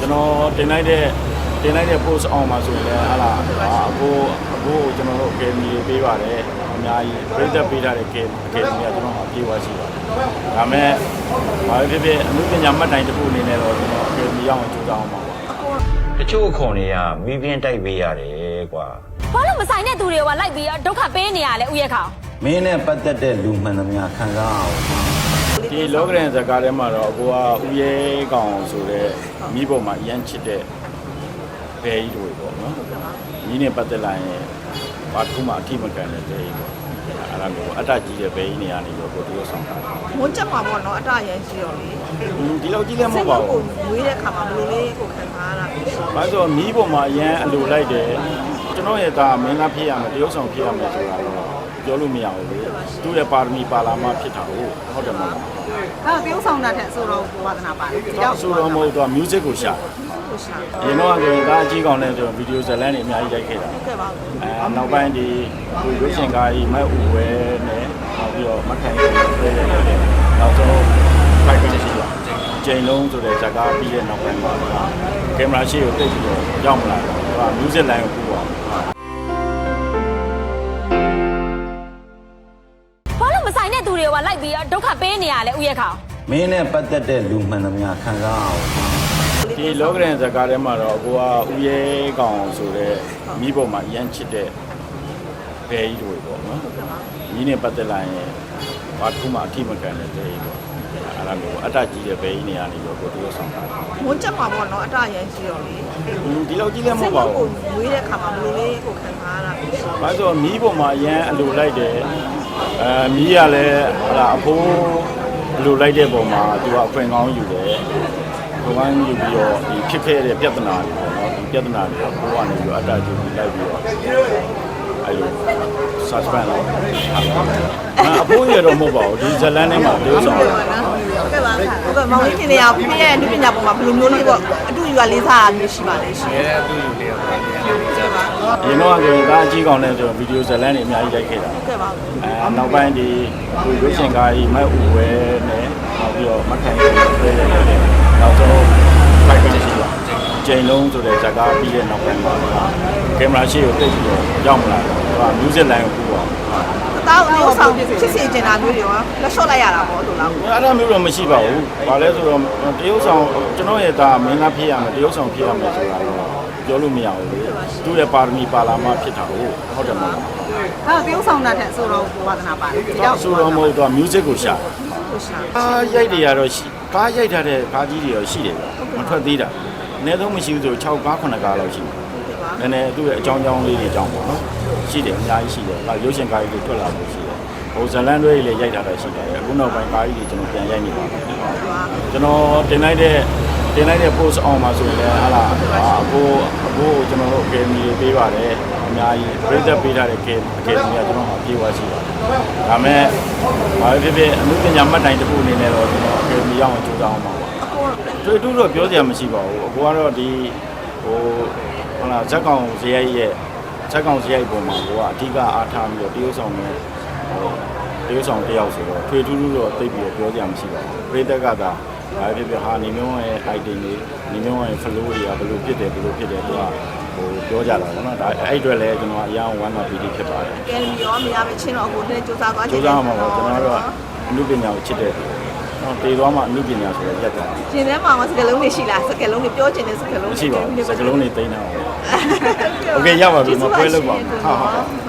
ကျွန်တော်တင်လိုက်တဲ့တင်လိုက်တဲ့ post အောင်မှာဆိုရင်လည်းဟာလာအခုအခုကျွန်တော်တို့ academy တွေပေးပါတယ်အများကြီးပြည့်သက်ပေးထားတဲ့ academy ကကျွန်တော်အပြေးဝရှိပါတယ်ဒါမဲ့ဘာဖြစ်ဖြစ်အမှုပညာမှတ်တိုင်တစ်ခုအနေနဲ့တော့ကျွန်တော် academy ရောက်အောင်ကြိုးစားအောင်ပါပါတချို့အခွန်တွေကမီးပြင်းတိုက်ပေးရတယ်ကွာဘာလို့မဆိုင်တဲ့သူတွေကလိုက်ပြီးတော့ဒုက္ခပေးနေရလဲဥယျာခေါင်မင်းနဲ့ပတ်သက်တဲ့လူမှန်သမျှခံစားအောင် ဒီလောကရန်ဇကာထဲမှာတော့ကိုကဥရဲကောင်ဆိုတဲ့မိဘမှာအရန်ချစ်တဲ့ဘယ်ကြီးတွေပေါ့နော်ညီနဲ့ပတ်သက်လာရင်ဘာတစ်ခုမှအထိမကန်တဲ့ဘယ်ကြီးပေါ့အဲ့ဒါမျိုးအတ္တကြီးတဲ့ဘယ်ကြီးနေရာနေတော့ကိုတရုပ်ဆောင်တာမွန်းချက်မှာပေါ့နော်အတရန်ရှိတော့လေဒီလောက်ကြီးလည်းမဟုတ်ပါကိုဘူးမွေးတဲ့ခါမှာဘယ်လိုလေးကိုခံစားရတာလဲ။ဘာလို့မိဘမှာအရန်အလိုလိုက်တယ်ကျွန်တော်ရဲ့သားမင်းသားဖြစ်ရမယ်တရုပ်ဆောင်ဖြစ်ရမယ်ဆိုတာတော့ ပြောလို့မရဘူးလေ။သူ့ရဲ့ပါရမီပါလာမှဖြစ်တာဟုတ်ဟုတ်တယ်မဟုတ်လားဒါတရုပ်ဆောင်တာတဲ့အဆိုတော့ဝါသနာပါတယ်။တော့ဆိုတော့မဟုတ်တော့ music ကိုရှာတယ်ကိုရှာ။ဒီတော့ကလည်းဒါအကြီးကောင်နဲ့ဆိုဗီဒီယိုဇာတ်လမ်းတွေအများကြီးရိုက်ခဲ့တာဟုတ်ကဲ့ပါဘူး။အဲနောက်ပိုင်းဒီဒီရုပ်ရှင်ကားကြီးမိုက်ဦးဝဲနဲ့နောက်ပြီးတော့မခိုင်ကိုဆွဲတယ်လို့လည်းနောက်ဆုံးဖိုက်ကန်ရှိတာ။ချိန်လုံးဆိုတဲ့ဇာတ်ကားပြီးတဲ့နောက်ပိုင်းမှာကင်မရာရှေ့ကိုတိတ်ပြီးတော့ရောက်မလာတော့သူက music line ကိုပူအော လိုက်ပြီးတော့ဒုက္ခပေးနေရလဲဥယျာခေါင်မင်းနဲ့ပတ်သက်တဲ့လူမှန်သမျှခံစားအောင်ဒီလောကရန်ဇကာထဲမှာတော့ကိုကဥရဲကောင်ဆိုတဲ့မိဘမှာအရန်ချစ်တဲ့ဘယ်ကြီးတွေပေါ့နော်ညီနဲ့ပတ်သက်လာရင်ဘာတစ်ခုမှအထိမကန်တဲ့ဘယ်ကြီးပေါ့အဲ့ဒါမျိုးအတ္တကြီးတဲ့ဘယ်ကြီးနေရာနေတော့ကိုတရုပ်ဆောင်တာမွန်းချက်မှာပေါ့နော်အတရန်ရှိတော့လေဒီလောက်ကြီးလည်းမဟုတ်ပါဘူးမွေးတဲ့ခါမှာဘယ်လိုလေးကိုခံစားရတာလဲဘာလို့မိဘမှာအရန်အလိုလိုက်တယ် အဲမိရလည်းဟလာအဖိုးအလိုလိုက်တဲ့ပုံမှာသူကအခွင့်ကောင်းယူတယ်ခွင့်ကောင်းယူပြီးတော့ဒီဖြစ်ခဲ့တဲ့ပြဿနာတွေပေါ့နော်ဒီပြဿနာတွေကိုဘိုးကနေပြီးတော့အတ္တကြီးပြီးလိုက်ပြီးတော့အဲလို suspend လုပ်အဖိုးရတော့မဟုတ်ပါဘူးဒီဇလန်ထဲမှာပြောဆောင်ဟုတ်ကဲ့ပါဟုတ်ကဲ့မောင်လေးတင်နေရပြည့်ရဲ့လူပညာပုံမှာဘယ်လိုမျိုးလေးပေါ့အတူယူရလေးစားရမျိုးရှိပါလဲရှင်ရ င်တော့ကလည်းဒါအကြီးကောင်နဲ့ဆိုဗီဒီယိုဇလန်တွေအများကြီးရိုက်ခဲ့တာဟုတ်ကဲ့ပါဘူးအဲနောက်ပိုင်းဒီဒီရုပ်ရှင်ကားကြီးမိုက်ဦးဝဲနဲ့နောက်ပြီးတော့မခိုင်ကိုဆွဲတယ်လို့လည်းနောက်ဆုံးဖိုက်ကန်ရှိတာချိန်လုံးဆိုတဲ့ဇာတ်ကားပြီးတဲ့နောက်ပိုင်းမှာကင်မရာရှေ့ကိုတိတ်ပြီးတော့ရောက်မလာတော့သူက music line ကိုပူအောင်အသားအလို့ဆောင်ဖြစ်စေချင်တာမျိုးတွေရောလက်လျှော့လိုက်ရတာပေါ့လို့လားအဲ့ဒါမျိုးတော့မရှိပါဘူး။ဘာလဲဆိုတော့တရုပ်ဆောင်ကျွန်တော်ရဲ့သားမင်းသားဖြစ်ရမယ်တရုပ်ဆောင်ဖြစ်ရမယ်ဆိုတာတော့ ပြောလို့မရဘူးလေ။သူ့ရဲ့ပါရမီပါလာမှဖြစ်တာဟုတ်ဟုတ်တယ်မဟုတ်လားဒါတရုပ်ဆောင်တာတဲ့အဆိုတော့ဝါသနာပါတယ်။တော့ဆိုတော့မဟုတ်တော့ music ကိုရှာတယ်ကိုရှာ။အားရိုက်တွေကတော့ရှိကားရိုက်ထားတဲ့ကားကြီးတွေရောရှိတယ်ဗျ။မထွက်သေးတာ။အနည်းဆုံးမရှိဘူးဆို6ကား9ကားလောက်ရှိတယ်ဟုတ်ကဲ့ပါ။နည်းနည်းသူ့ရဲ့အကြောင်းကြောင်းလေးတွေအကြောင်းပေါ့နော်။ရှိတယ်အများကြီးရှိတယ်။ဒါရုပ်ရှင်ကားကြီးတွေထွက်လာလို့ရှိတယ်။ဟိုဇလန်တွေလည်းရိုက်ထားတာရှိတယ်။အခုနောက်ပိုင်းကားကြီးတွေကျွန်တော်ပြန်ရိုက်နေပါပြီ။ကျွန်တော်တင်လိုက်တဲ့တင်လိုက်တဲ့ post အောင်မှာဆိုရင်လည်းဟာလာအခုအခု ကျွန်တော်တို့ academy တွေပေးပါတယ်အများကြီးပြည့်သက်ပေးထားတဲ့ academy ကကျွန်တော်အပြေးဝရှိပါတယ်ဒါမဲ့ဘာဖြစ်ဖြစ်အမှုပညာမှတ်တိုင်တစ်ခုအနေနဲ့တော့ကျွန်တော် academy ရောက်အောင်ကြိုးစားအောင်ပါပါတွေ့တူတော့ပြောစရာမရှိပါဘူးအခုကတော့ဒီဟိုဟလာဇက်ကောင်ဇယိုက်ရဲ့ဇက်ကောင်ဇယိုက်ပုံမှာကိုကအဓိကအားထားပြီးတော့တရုပ်ဆောင်နဲ့ဟိုတရုပ်ဆောင်တယောက်ဆိုတော့ထွေထူးထူးတော့သိပြီးတော့ပြောစရာမရှိပါဘူးပြည့်သက်ကသာဘာဖြစ်ဖြစ်ဟာနေမျိုးရဲ့ item တွေနေမျိုးရဲ့ flow တွေကဘယ်လိုဖြစ်တယ်ဘယ်လိုဖြစ်တယ်သူက ဟိုပြောကြတာပေါ့နော်ဒါအဲ့အတွက်လည်းကျွန်တော်အရင်ဝမ်းသာပီတိဖြစ်ပါတယ် ကဲလီရောမရမချင်းတော့အခုတည်းစူးစမ်းသွား ကြိုးစားမှာပေါ့ကျွန်တော်တို့ကအမှုပညာကိုချစ်တဲ့နော်တည်သွားမှအမှုပညာဆိုရရက်တာ ရှင်ထဲမှာစကလုံးတွေရှိလားစကလုံးတွေပြောချင်တဲ့စကလုံး မရှိပါဘူးစကလုံးတွေတိန်းတာပါโอเคရပါပြီမပွဲလို့ပါဘူးဟုတ်ဟုတ်